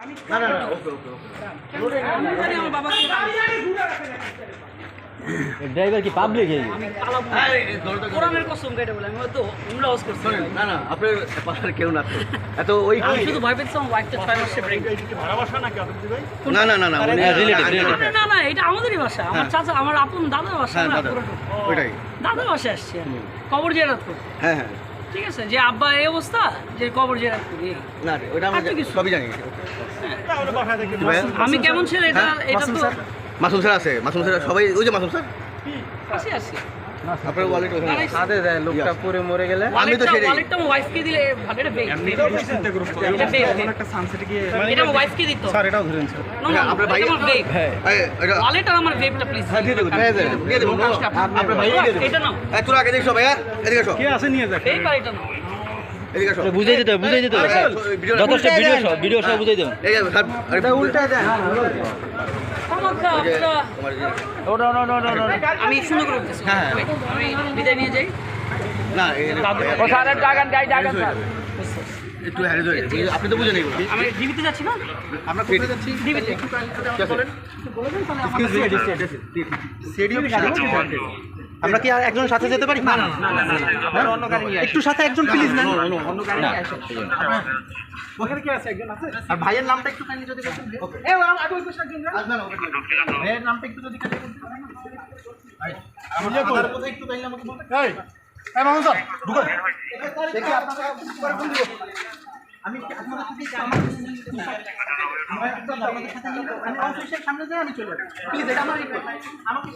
না না না ওকে ওকে ওকে আমি জানি আমার বাবাকে ড্রাইভার কি পাবলিক এই আরে, এই দরজা খুলে- কোরআনের কসম কেটে বলে আমি হয়তো উমরা হাউস করছি না না আপনার পাড়ার কেউ না এত ওই আমি শুধু ভয় পেয়েছি আমার ওয়াইফটা ছয় মাসে ব্রেক না না না না হ্যাঁ। না না এটা আমাদেরই ভাষা আমার চাচা আমার আপন দাদার ভাষা হ্যাঁ না দাদা। ওইটাই দাদার ভাষা আসছে আমি। কবর করতে হ্যাঁ হ্যাঁ ঠিক আছে যে আব্বা এই অবস্থা যে কবর জেরা করি না রে, ওটা কিছু। সবই জানি? আমি কেমন ছেলে? এটা হ্যাঁ, এটা তো মাসুম স্যার আছে মাসুম স্যার সবাই ওই যে মাসুম স্যার। আসি আসি। আপনার ওয়ালেট ওখানে হাতে দেয় লোকটা পরে মরে গেলে? আমি তো সেটাই ওয়ালেটটা ওয়াইফকে দিলে ভালো এটা বেগ এটা বেগ এটা ওয়াইফকে দিত। স্যার এটাও ধরেন স্যার। না আপনার ভাই- আমার এটা ওয়ালেট আর আমার বেগটা প্লিজ হ্যাঁ, দিয়ে দেবো, দিয়ে দেবো, দিয়ে দেবো। আপনার ভাইয়া দিয়ে দেবো। এটা নাও। এই, তোরা আগে দেখ সব, ভাইয়া, এদিকে এসো, বেগ আর এটা নাও এদিকে এসো। বুঝাই দিতে হবে, বুঝাই দিতে হবে। যথেষ্ট ভিডিও সব ভিডিও সব বুঝাই দেবেন। আমি সুন্দর করে হ্যাঁ, হ্যাঁ। বিদায় নিয়ে যাই। না, একটু হয়ে আপনি তো বুঝেন এগুলো। আমি ডিবিতে যাচ্ছি না? আমরা কোথায় যাচ্ছি? ডিবিতে। আমরা কি আর একজন সাথে যেতে পারি না একটু সাথে একজন প্লিজ ওখানে কি আছে একজন আছে আর ভাইয়ের নামটা একটু কাইন্ডলি যদি বলতেন এ আগে ওই পাশে একজন ভাইয়ের নামটা একটু যদি কাইন্ডলি বলতেন আমার আধার কোথায় একটু কাইন্ডলি আমাকে বলতেন দেখি আপনারা পরে ফোন দিব। আমি কি আপনাদের সাথে আমার আমার- সাথে আমি অফিসের সামনে যাই আমি চলে যাব প্লিজ এটা আমার আমাকে